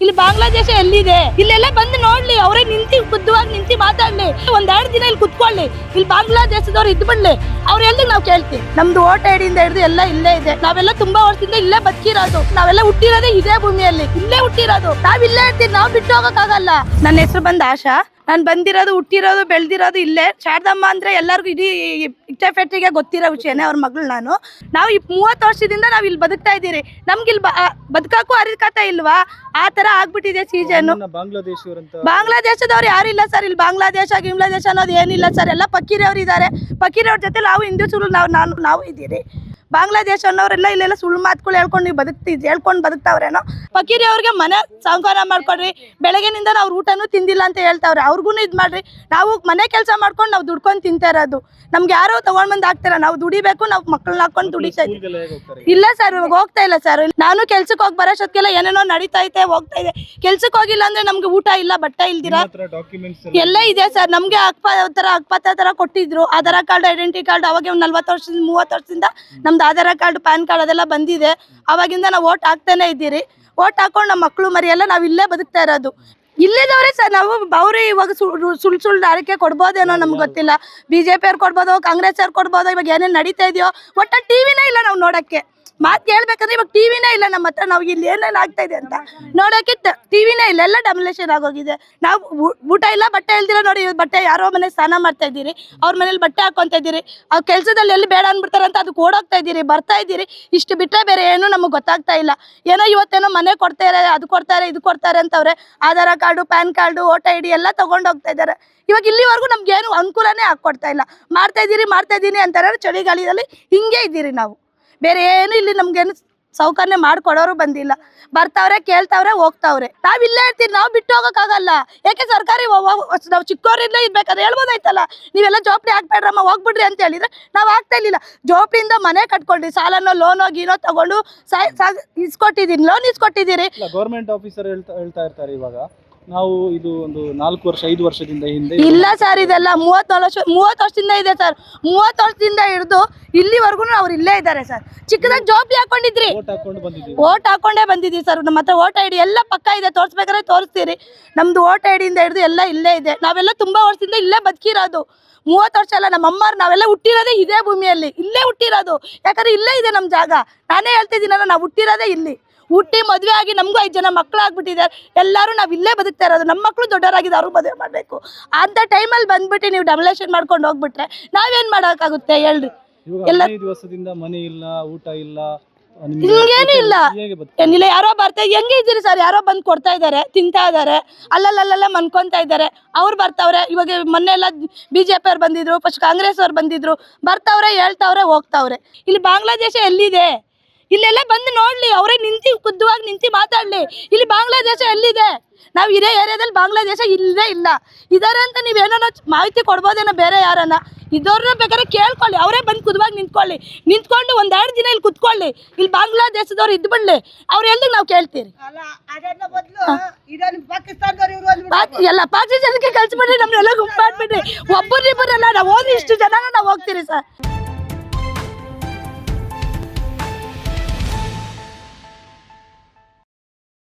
ಇಲ್ಲಿ ಬಾಂಗ್ಲಾದೇಶ ಎಲ್ಲಿದೆ? ಇಲ್ಲೆಲ್ಲ ಬಂದು ನೋಡ್ಲಿ, ಅವರೇ ನಿಂತಿ ಖುದ್ದುವಾಗಿ ನಿಂತಿ ಮಾತಾಡ್ಲಿ. ಒಂದೆರಡು ದಿನ ಇಲ್ಲಿ ಕುತ್ಕೊಳ್ಳಿ. ಇಲ್ಲಿ ಬಾಂಗ್ಲಾದೇಶದವ್ರು ಇದ್ ಬಿಡ್ಲಿ. ಅವ್ರು ಎಲ್ದು ನಾವು ಕೇಳ್ತೀವಿ. ನಮ್ದು ಓಟ ಐಡಿಯಿಂದ ಹಿಡಿದು ಎಲ್ಲ ಇಲ್ಲೇ ಇದೆ. ನಾವೆಲ್ಲ ತುಂಬಾ ವರ್ಷದಿಂದ ಇಲ್ಲೇ ಬದುಕಿರೋದು. ನಾವೆಲ್ಲ ಹುಟ್ಟಿರೋದೇ ಇದೇ ಭೂಮಿಯಲ್ಲಿ. ಇಲ್ಲೇ ಹುಟ್ಟಿರೋದು. ನಾವ್ ಇಲ್ಲೇ ಇರ್ತೀವಿ. ನಾವ್ ಬಿಟ್ಟು ಹೋಗಕ್ಕಾಗಲ್ಲ. ನನ್ನ ಹೆಸರು ಬಂದ ಆಶಾ. ನಾನು ಬಂದಿರೋದು ಹುಟ್ಟಿರೋದು ಬೆಳೆದಿರೋದು ಇಲ್ಲೇ. ಶಾರದಮ್ಮ ಅಂದ್ರೆ ಎಲ್ಲರಿಗೂ ಇಡೀ ಇಟ್ಟೆಫೆಟ್ಟಿಗೆ ಗೊತ್ತಿರೋ ವಿಷಯನೇ ಅವ್ರ ಮಗಳು ನಾನು. ನಾವು ಈ ಮೂವತ್ತು ವರ್ಷದಿಂದ ನಾವು ಇಲ್ಲಿ ಬದುಕ್ತಾ ಇದ್ದೀರಿ. ನಮ್ಗೆ ಇಲ್ಲಿ ಬದುಕಕ್ಕೂ ಅರಿಕತೆ ಇಲ್ವಾ? ಆ ಥರ ಆಗ್ಬಿಟ್ಟಿದೆ ಸೀಸನ್. ಬಾಂಗ್ಲಾದೇಶಿಯವರಂತ ಬಾಂಗ್ಲಾದೇಶದವ್ರು ಯಾರು ಇಲ್ಲ ಸರ್. ಇಲ್ಲಿ ಬಾಂಗ್ಲಾದೇಶ ಗಿಂಗ್ಲಾದೇಶ ಅನ್ನೋದು ಏನಿಲ್ಲ ಸರ್. ಎಲ್ಲ ಪಕ್ಕೀರವ್ರು ಇದ್ದಾರೆ ಪಕ್ಕೀರವ್ರ ಜೊತೆ ನಾವು ಹಿಂದೂ ಸುಳ್ಳು ನಾವು ನಾನು ನಾವು ಇದ್ದೀರಿ. ಬಾಂಗ್ಲಾದೇಶ ಅನ್ನೋರೆಲ್ಲ ಇಲ್ಲೆಲ್ಲ ಸುಳ್ಳು ಮಾತುಗಳು ಹೇಳ್ಕೊಂಡು ನೀವು ಬದುಕ್ತಿ ಹೇಳ್ಕೊಂಡು ಬದುಕ್ತಾವ್ರೇನೋ? ಪಕೀರಿ ಅವ್ರಿಗೆ ಮನೆ ಸಾಂಕ್ವಾನ ಮಾಡ್ಕೊಡ್ರಿ. ಬೆಳಗ್ಗೆನಿಂದ ನಾವು ಊಟನೂ ತಿಂದಿಲ್ಲ ಅಂತ ಹೇಳ್ತಾವ್ರೆ. ಅವ್ರಿಗೂ ಇದು ಮಾಡ್ರಿ. ನಾವು ಮನೆ ಕೆಲಸ ಮಾಡ್ಕೊಂಡು ನಾವು ದುಡ್ಕೊಂಡು ತಿಂತಾ ಇರೋದು. ನಮ್ಗೆ ಯಾರೋ ತಗೊಂಡ್ ಬಂದು ಹಾಕ್ತಾರ. ನಾವು ದುಡಿಬೇಕು ನಾವು ಮಕ್ಕಳನ್ನ ಹಾಕೊಂಡು ದುಡಿತಾ ಇದ್ದೀವಿ ಇಲ್ಲ ಸರ್ ಇವಾಗ ಹೋಗ್ತಾ ಇಲ್ಲ ಸರ್. ನಾನು ಕೆಲ್ಸಕ್ಕೆ ಹೋಗಿ ಬರೋಷ್ಟೊತ್ತಿಗೆಲ್ಲ ಏನೇನೋ ನಡೀತಾ ಐತೆ ಹೋಗ್ತಾ ಇದೆ. ಕೆಲ್ಸಕ್ಕೆ ಹೋಗಿಲ್ಲ ಅಂದ್ರೆ ನಮ್ಗೆ ಊಟ ಇಲ್ಲ ಬಟ್ಟೆ ಇಲ್ದಿರ? ಎಲ್ಲ ಇದೆ ಸರ್. ನಮ್ಗೆ ಅಕ್ಪ ತರ ಅಕ್ಪತ್ರ ತರ ಕೊಟ್ಟಿದ್ರು. ಆಧಾರ್ ಕಾರ್ಡ್ ಐಡೆಂಟಿ ಕಾರ್ಡ್ ಅವಾಗ ಒಂದ್ ನಲ್ವತ್ತು ವರ್ಷದಿಂದ ಮೂವತ್ತು ವರ್ಷದಿಂದ ನಮ್ದು ಆಧಾರ್ ಕಾರ್ಡ್, ಪ್ಯಾನ್ ಕಾರ್ಡ್ ಅದೆಲ್ಲ ಬಂದಿದೆ. ಅವಾಗಿಂದ ನಾವು ಓಟ್ ಹಾಕ್ತಾನೆ ಇದ್ದೀರಿ. ಓಟ್ ಹಾಕೊಂಡು ನಮ್ಮ ಮಕ್ಕಳು ಮರಿ ಎಲ್ಲ ನಾವು ಇಲ್ಲೇ ಬದುಕ್ತಾ ಇರೋದು. ಇಲ್ಲಿದವ್ರೆ ಸರ್ ನಾವು ಅವ್ರು ಇವಾಗ ಸುಳ್ಳು ಸುಳ್ಳು ಆರೈಕೆ ಕೊಡ್ಬೋದೇನೋ ನಮ್ಗೆ ಗೊತ್ತಿಲ್ಲ. ಬಿ ಜೆ ಪಿ ಅವ್ರು ಕೊಡ್ಬೋದು ಕಾಂಗ್ರೆಸ್ ಅವ್ರು ಕೊಡ್ಬೋದು, ಇವಾಗ ಏನೇನು ನಡೀತಾ ಇದೆಯೋ, ಒಟ್ಟ ಟಿವಿನೇ ಇಲ್ಲ ನಾವು ನೋಡಕ್ಕೆ. ಮಾತು ಕೇಳ್ಬೇಕಂದ್ರೆ ಇವಾಗ ಟಿವಿನೇ ಇಲ್ಲ ನಮ್ಮ ಹತ್ರ. ನಾವು ಇಲ್ಲಿ ಏನೇನು ಆಗ್ತಾ ಇದೆ ಅಂತ ನೋಡೋಕೆ ಟಿವಿನೇ ಇಲ್ಲ, ಎಲ್ಲ ಡಮಿನೇಷನ್ ಆಗೋಗಿದೆ. ನಾವು ಊಟ ಇಲ್ಲ, ಬಟ್ಟೆ ಇಲ್ದಿರ ನೋಡಿ ಬಟ್ಟೆ ಯಾರೋ ಮನೆ ಸ್ನಾನ ಮಾಡ್ತಾ ಇದ್ದೀರಿ, ಅವ್ರ ಮನೇಲಿ ಬಟ್ಟೆ ಹಾಕೊಂತ ಇದ್ದೀರಿ ಆ ಕೆಲಸದಲ್ಲಿ ಎಲ್ಲಿ ಬೇಡ ಅಂದ್ಬಿಡ್ತಾರೆ ಅಂತ ಅದಕ್ಕೆ ಓಡೋಗ್ತಾ ಇದ್ದೀರಿ, ಬರ್ತಾ ಇದ್ದೀರಿ. ಇಷ್ಟು ಬಿಟ್ಟರೆ ಬೇರೆ ಏನು ನಮಗೆ ಗೊತ್ತಾಗ್ತಾ ಇಲ್ಲ. ಏನೋ ಇವತ್ತೇನೋ ಮನೆ ಕೊಡ್ತಾರೆ ಅದು ಕೊಡ್ತಾರೆ, ಇದು ಕೊಡ್ತಾರೆ ಅಂತವ್ರೆ, Aadhaar card, PAN card voter I D ಎಲ್ಲ ಹೋಗ್ತಾ ಇದ್ದಾರೆ ಇವಾಗ ಇಲ್ಲಿವರೆಗೂ ನಮ್ಗೆ ಏನು ಅನುಕೂಲನೇ ಹಾಕೊಡ್ತಾ ಇಲ್ಲ. ಮಾಡ್ತಾ ಇದ್ದೀರಿ, ಮಾಡ್ತಾ ಇದ್ದೀನಿ ಅಂತಾರೆ ಚಳಿಗಾಲದಲ್ಲಿ ಹಿಂಗೆ ಇದ್ದೀರಿ ನಾವು. ಬೇರೆ ಏನು ಇಲ್ಲಿ ನಮ್ಗೇನು ಸೌಕರ್ಯ ಮಾಡ್ಕೊಡೋರು ಬಂದಿಲ್ಲ. ಬರ್ತಾವ್ರೆ, ಕೇಳ್ತಾವ್ರೆ, ಹೋಗ್ತಾವ್ರೆ. ನಾವಿಲ್ಲೇ ಇರ್ತೀವಿ, ನಾವು ಬಿಟ್ಟು ಹೋಗೋಕ್ಕಾಗಲ್ಲ. ಯಾಕೆ ಸರ್ಕಾರಿ ನಾವು ಚಿಕ್ಕವರಿಂದ ಇರ್ಬೇಕಾದ್ರೆ ಹೇಳ್ಬೋದಾಯ್ತಲ್ಲ? ನೀವೆಲ್ಲ ಜೋಪಡಿ ಹಾಕ್ಬೇಡ್ರಮ್ಮ, ಹೋಗ್ಬಿಡ್ರಿ ಅಂತ ಹೇಳಿದ್ರೆ ನಾವು ಆಗ್ತಾ ಇರಲಿಲ್ಲ. ಜೋಪಡಿಯಿಂದ ಮನೆ ಕಟ್ಕೊಂಡ್ರಿ ಸಾಲನೋ, ಲೋನೋ, ಗೀನೋ ತಗೊಂಡು ಇಸ್ಕೊಟ್ಟಿದ್ದೀನಿ ಲೋನ್ ಇಸ್ಕೊಟ್ಟಿದ್ದೀರಿ ಗೌರ್ಮೆಂಟ್ ಆಫೀಸರ್ ಹೇಳ್ತಾ ಇರ್ತಾರೆ ಇವಾಗ. ನಾವು ಇದು ಒಂದು ನಾಲ್ಕು ವರ್ಷ ಐದು ವರ್ಷದಿಂದ ಹಿಂದೆ ಇಲ್ಲ ಸರ್ ಇದೆಲ್ಲ ಮೂವತ್ತು ವರ್ಷ ಮೂವತ್ತು ವರ್ಷದಿಂದ ಇದೆ ಸರ್. ಮೂವತ್ತು ವರ್ಷದಿಂದ ಹಿಡಿದು ಇಲ್ಲಿವರೆಗೂ ಅವ್ರು ಇಲ್ಲೇ ಇದ್ದಾರೆ ಸರ್. ಚಿಕ್ಕದಾಗಿ ಜೋಬ್ಲಿ ಹಾಕೊಂಡಿದ್ರಿ. ಓಟ್ ಹಾಕೊಂಡು ಬಂದಿದ್ದೀವಿ ಓಟ್ ಹಾಕೊಂಡೇ ಬಂದಿದ್ದೀವಿ ಸರ್. ನಮ್ಮ ಹತ್ರ ಓಟ್ ಐ ಡಿ ಎಲ್ಲ ಪಕ್ಕ ಇದೆ. ತೋರಿಸ್ಬೇಕಾದ್ರೆ ತೋರಿಸ್ತೀರಿ. ನಮ್ದು ಓಟ್ ಐ ಡಿಯಿಂದ ಹಿಡಿದು ಎಲ್ಲ ಇಲ್ಲೇ ಇದೆ. ನಾವೆಲ್ಲ ತುಂಬಾ ವರ್ಷದಿಂದ ಇಲ್ಲೇ ಬದುಕಿರೋದು. ಮೂವತ್ತು ವರ್ಷ ಅಲ್ಲ ನಮ್ಮ ಅಮ್ಮರು ನಾವೆಲ್ಲ ಹುಟ್ಟಿರೋದೇ ಇದೇ ಭೂಮಿಯಲ್ಲಿ. ಇಲ್ಲೇ ಹುಟ್ಟಿರೋದು. ಯಾಕಂದ್ರೆ ಇಲ್ಲೇ ಇದೆ ನಮ್ಮ ಜಾಗ. ನಾನೇ ಹೇಳ್ತಿದ್ದೀನಲ್ಲ ನಾವು ಹುಟ್ಟಿರೋದೇ ಇಲ್ಲಿ. ಹುಟ್ಟಿ ಮದುವೆ ಆಗಿ ನಮಗೂ ಐದು ಜನ ಮಕ್ಕಳು ಆಗ್ಬಿಟ್ಟಿದ್ದಾರೆ ಎಲ್ಲರೂ ನಾವು ಇಲ್ಲೇ ಬದುಕ್ತಾ ಇರೋದು. ನಮ್ಮ ಮಕ್ಕಳು ದೊಡ್ಡವರಾಗಿದೆ ಅವ್ರಿಗೆ ಮದುವೆ ಮಾಡಬೇಕು. ಅಂಥ ಟೈಮಲ್ಲಿ ಬಂದ್ಬಿಟ್ಟು ನೀವು ಡಬಲೇಷನ್ ಮಾಡ್ಕೊಂಡು ಹೋಗ್ಬಿಟ್ರೆ ನಾವೇನು ಮಾಡೋಕ್ಕಾಗುತ್ತೆ ಹೇಳ್ರಿ. ಎಲ್ಲ- ದಿವಸದಿಂದ ಮನೆ ಇಲ್ಲ ಊಟ ಇಲ್ಲ ನಿಮ್ಗೇನು ಇಲ್ಲ. ಏನಿಲ್ಲ ಯಾರೋ ಬರ್ತಾ ಹೆಂಗೆ ಇದ್ದೀರಿ ಸರ್? ಯಾರೋ ಬಂದು ಕೊಡ್ತಾ ಇದ್ದಾರೆ ತಿಂತಾ ಇದ್ದಾರೆ ಅಲ್ಲಲ್ಲಲ್ಲೆಲ್ಲ ಮನ್ಕೊತಾ ಇದ್ದಾರೆ. ಅವ್ರು ಬರ್ತಾವ್ರೆ. ಇವಾಗ ಮೊನ್ನೆ ಎಲ್ಲ ಬಿ ಜೆ ಪಿ ಅವ್ರು ಬಂದಿದ್ರು ಫಸ್ಟ್ ಕಾಂಗ್ರೆಸ್ ಅವ್ರು ಬಂದಿದ್ರು. ಬರ್ತಾವ್ರೆ ಹೇಳ್ತಾವ್ರೆ ಹೋಗ್ತಾವ್ರೆ. ಇಲ್ಲಿ ಬಾಂಗ್ಲಾದೇಶ ಎಲ್ಲಿದೆ? ಇಲ್ಲೆಲ್ಲ ಬಂದು ನೋಡ್ಲಿ ಅವರೇ ನಿಂತಿ ಖುದ್ದುವಾಗಿ ನಿಂತಿ ಮಾತಾಡ್ಲಿ. ಇಲ್ಲಿ ಬಾಂಗ್ಲಾದೇಶ ಎಲ್ಲಿದೆ? ನಾವು ಇದೇ ಏರಿಯಾದಲ್ಲಿ ಬಾಂಗ್ಲಾದೇಶ ಇಲ್ಲದೇ ಇಲ್ಲ. ಇದಾರೆ ಅಂತ ನೀವೇನೋ ಮಾಹಿತಿ ಕೊಡ್ಬೋದೇನೋ ಬೇರೆ ಯಾರನ್ನ? ಇದವ್ರನ್ನ ಬೇಕಾದ್ರೆ ಕೇಳ್ಕೊಳ್ಳಿ ಅವರೇ ಬಂದು ಖುದ್ವಾಗಿ ನಿಂತ್ಕೊಳ್ಳಿ. ನಿಂತ್ಕೊಂಡು ಒಂದೆರಡು ದಿನ ಇಲ್ಲಿ ಕುತ್ಕೊಳ್ಳಿ. ಇಲ್ಲಿ ಬಾಂಗ್ಲಾದೇಶದವ್ರು ಇದ್ದು ಬಿಡ್ಲಿ. ಅವ್ರು ಎಲ್ದು ನಾವು ಕೇಳ್ತೀರಿ. ಎಲ್ಲ ಪಾಕಿಸ್ತಾನಕ್ಕೆ ಕಳ್ಸಿಬಿಡ್ರಿ ನಮ್ನೆಲ್ಲ ಗುಂಪಾಡ್ಬಿಡ್ರಿ ಒಬ್ಬರಿಬ್ಬರಲ್ಲ ನಾವು ಹೋದ್ರೆ ಇಷ್ಟು ಜನ ನಾವು ಹೋಗ್ತೀರಿ ಸರ್.